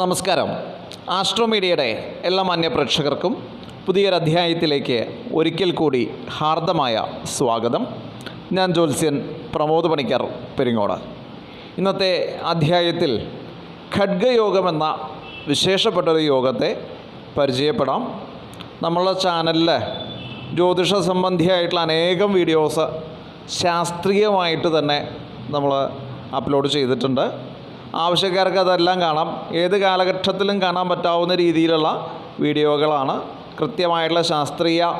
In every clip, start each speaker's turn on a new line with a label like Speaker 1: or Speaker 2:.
Speaker 1: നമസ്കാരം. ആസ്ട്രോമീഡിയയുടെ എല്ലാ മാന്യ പ്രേക്ഷകർക്കും പുതിയൊരു അധ്യായത്തിലേക്ക് ഒരിക്കൽ കൂടി ഹാർദമായ സ്വാഗതം. ഞാൻ ജ്യോത്സ്യൻ പ്രമോദ് പണിക്കർ പെരിങ്ങോട്. ഇന്നത്തെ അധ്യായത്തിൽ ഖഡ്ഗയോഗമെന്ന വിശേഷപ്പെട്ടൊരു യോഗത്തെ പരിചയപ്പെടാം. നമ്മളുടെ ചാനലിൽ ജ്യോതിഷ സംബന്ധിയായിട്ടുള്ള അനേകം വീഡിയോസ് ശാസ്ത്രീയമായിട്ട് തന്നെ നമ്മൾ അപ്ലോഡ് ചെയ്തിട്ടുണ്ട്. ആവശ്യക്കാർക്ക് അതെല്ലാം കാണാം. ഏത് കാലഘട്ടത്തിലും കാണാൻ പറ്റാവുന്ന രീതിയിലുള്ള വീഡിയോകളാണ്. കൃത്യമായിട്ടുള്ള ശാസ്ത്രീയ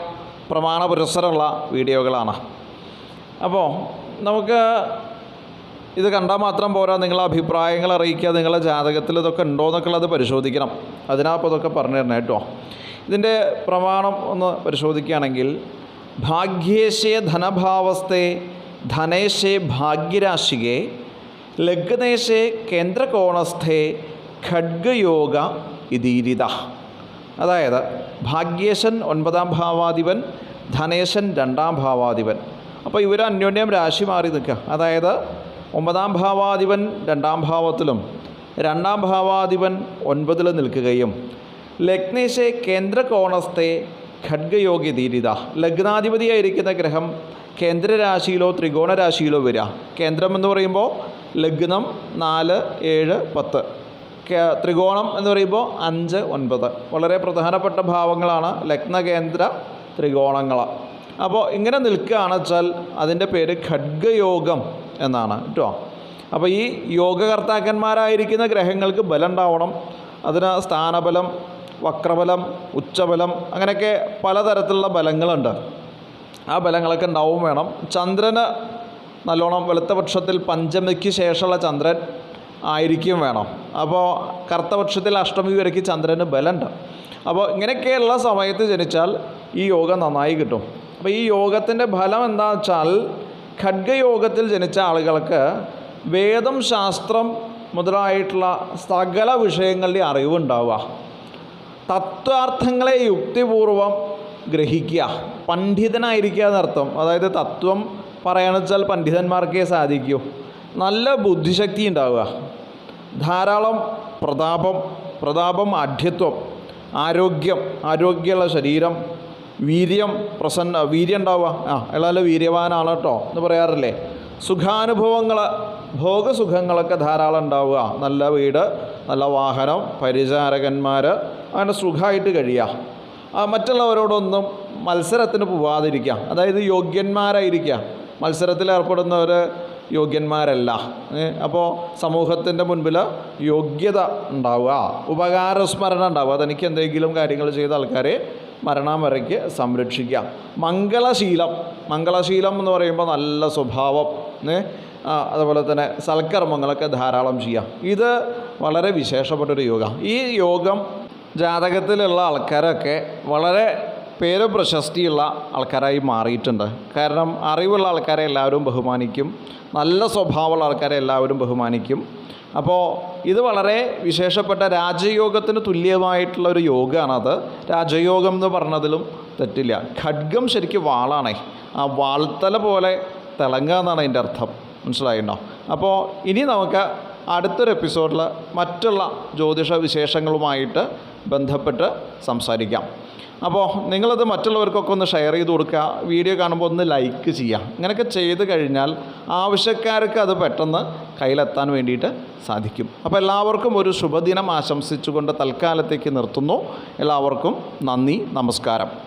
Speaker 1: പ്രമാണ പുരസ്സരമുള്ള വീഡിയോകളാണ്. അപ്പോൾ നമുക്ക് ഇത് കണ്ടാൽ മാത്രം പോരാ. നിങ്ങളെ അഭിപ്രായങ്ങൾ അറിയിക്കുക നിങ്ങളെ ജാതകത്തിൽ ഇതൊക്കെ ഉണ്ടോ എന്നൊക്കെയുള്ളത് പരിശോധിക്കണം. അതിനപ്പോൾ ഇതൊക്കെ പറഞ്ഞു തരണം കേട്ടോ. ഇതിന്റെ പ്രമാണം ഒന്ന് പരിശോധിക്കുകയാണെങ്കിൽ ഭാഗ്യേശേ ധനഭാവസ്ഥേ ധനേശേ ഭാഗ്യരാശികെ ലഗ്നേശേ കേന്ദ്രകോണസ്ഥേ ഖഡ്ഗയോഗ ഇതീരിത. അതായത് ഭാഗ്യേശൻ ഒൻപതാം ഭാവാധിപൻ ധനേശൻ രണ്ടാം ഭാവാധിപൻ. അപ്പോൾ ഇവർ അന്യോന്യം രാശി മാറി നിൽക്കുക അതായത് ഒമ്പതാം ഭാവാധിപൻ രണ്ടാം ഭാവത്തിലും രണ്ടാം ഭാവാധിപൻ ഒൻപതിൽ നിൽക്കുകയും ലഗ്നേശെ കേന്ദ്രകോണസ്ഥെ ഖഡ്ഗയോഗി ധീരിത ലഗ്നാധിപതിയായിരിക്കുന്ന ഗ്രഹം കേന്ദ്രരാശിയിലോ ത്രികോണരാശിയിലോ വരിക. കേന്ദ്രം എന്ന് പറയുമ്പോൾ ലഗ്നം നാല് ഏഴ് പത്ത്. ത്രികോണം എന്ന് പറയുമ്പോൾ അഞ്ച് ഒൻപത്. വളരെ പ്രധാനപ്പെട്ട ഭാവങ്ങളാണ് ലഗ്നകേന്ദ്ര ത്രികോണങ്ങൾ അപ്പോൾ ഇങ്ങനെ നിൽക്കുകയാണ് വെച്ചാൽ അതിന്റെ പേര് ഖഡ്ഗയോഗം എന്നാണ് കേട്ടോ. അപ്പോൾ ഈ യോഗകർത്താക്കന്മാരായിരിക്കുന്ന ഗ്രഹങ്ങൾക്ക് ബലം ഉണ്ടാവണം അതിന് സ്ഥാനബലം വക്രബലം ഉച്ചബലം അങ്ങനെയൊക്കെ പലതരത്തിലുള്ള ബലങ്ങളുണ്ട്. ആ ബലങ്ങളൊക്കെ ഉണ്ടാവും വേണം. ചന്ദ്രന് നല്ലോണം വെളുത്ത പക്ഷത്തിൽ പഞ്ചമിക്ക് ശേഷമുള്ള ചന്ദ്രൻ ആയിരിക്കും വേണം. അപ്പോൾ കറുത്ത പക്ഷത്തിൽ അഷ്ടമി വരയ്ക്ക് ചന്ദ്രന് ബലമുണ്ട്. അപ്പോൾ ഇങ്ങനെയൊക്കെയുള്ള സമയത്ത് ജനിച്ചാൽ ഈ യോഗം നന്നായി കിട്ടും. അപ്പോൾ ഈ യോഗത്തിന്റെ ഫലം എന്താ വെച്ചാൽ ഖഡ്ഗയോഗത്തിൽ ജനിച്ച ആളുകൾക്ക് വേദം ശാസ്ത്രം മുതലായിട്ടുള്ള സകല വിഷയങ്ങളുടെ അറിവുണ്ടാവുക. തത്വാർത്ഥങ്ങളെ യുക്തിപൂർവം ഗ്രഹിക്കുക. പണ്ഡിതനായിരിക്കുക എന്നർത്ഥം. അതായത് തത്വം പറയണമെന്ന് വെച്ചാൽ പണ്ഡിതന്മാർക്കേ സാധിക്കൂ. നല്ല ബുദ്ധിശക്തി ഉണ്ടാവുക. ധാരാളം പ്രതാപം പ്രതാപം ആഢ്യത്വം ആരോഗ്യം ആരോഗ്യമുള്ള ശരീരം വീര്യം പ്രസന്ന വീര്യം ഉണ്ടാവുക. ആ ഇളാല വീര്യവാനാണ് കേട്ടോ എന്ന് പറയാറില്ലേ? സുഖാനുഭവങ്ങൾ ഭോഗസുഖങ്ങളൊക്കെ ധാരാളം ഉണ്ടാവുക. നല്ല വീട് നല്ല വാഹനം പരിചാരകന്മാർ അങ്ങനെ സുഖമായിട്ട് കഴിയുക. മറ്റുള്ളവരോടൊന്നും മത്സരത്തിന് പോവാതിരിക്കുക. അതായത് യോഗ്യന്മാരായിരിക്കുക. മത്സരത്തിൽ ഏർപ്പെടുന്നവർ യോഗ്യന്മാരല്ല. അപ്പോൾ സമൂഹത്തിന്റെ മുൻപിൽ യോഗ്യത ഉണ്ടാവുക. ഉപകാരസ്മരണ ഉണ്ടാവുക. അതെനിക്ക് എന്തെങ്കിലും കാര്യങ്ങൾ ചെയ്ത ആൾക്കാരെ മരണം വരയ്ക്ക് സംരക്ഷിക്കുക. മംഗളശീലം. മംഗളശീലം എന്ന് പറയുമ്പോൾ നല്ല സ്വഭാവം. അതുപോലെ തന്നെ സൽക്കർമ്മങ്ങളൊക്കെ ധാരാളം ചെയ്യാം. ഇത് വളരെ വിശേഷപ്പെട്ടൊരു യോഗം. ഈ യോഗം ജാതകത്തിലുള്ള ആൾക്കാരൊക്കെ വളരെ പേര് പ്രശസ്തിയുള്ള ആൾക്കാരായി മാറിയിട്ടുണ്ട്. കാരണം അറിവുള്ള ആൾക്കാരെ എല്ലാവരും ബഹുമാനിക്കും. നല്ല സ്വഭാവമുള്ള ആൾക്കാരെ എല്ലാവരും ബഹുമാനിക്കും. അപ്പോൾ ഇത് വളരെ വിശേഷപ്പെട്ട രാജയോഗത്തിന് തുല്യമായിട്ടുള്ള ഒരു യോഗമാണത് രാജയോഗം എന്ന് പറഞ്ഞതിലും തെറ്റില്ല. ഖഡ്ഗം ശരിക്കും വാളാണേ. ആ വാൾത്തല പോലെ തിളങ്ങുക എന്നാണ് അതിന്റെ അർത്ഥം. മനസ്സിലായിട്ടോ അപ്പോൾ ഇനി നമുക്ക് അടുത്തൊരു എപ്പിസോഡിൽ മറ്റുള്ള ജ്യോതിഷ വിശേഷങ്ങളുമായിട്ട് ബന്ധപ്പെട്ട് സംസാരിക്കാം. അപ്പോൾ നിങ്ങളത് മറ്റുള്ളവർക്കൊക്കെ ഒന്ന് ഷെയർ ചെയ്ത് കൊടുക്കുക. വീഡിയോ കാണുമ്പോൾ ഒന്ന് ലൈക്ക് ചെയ്യുക. ഇങ്ങനെയൊക്കെ ചെയ്ത് കഴിഞ്ഞാൽ ആവശ്യക്കാർക്ക് അത് പെട്ടെന്ന് കയ്യിലെത്താൻ വേണ്ടിയിട്ട് സാധിക്കും. അപ്പോൾ എല്ലാവർക്കും ഒരു ശുഭദിനം ആശംസിച്ചുകൊണ്ട് തൽക്കാലത്തേക്ക് നിർത്തുന്നു. എല്ലാവർക്കും നന്ദി നമസ്കാരം.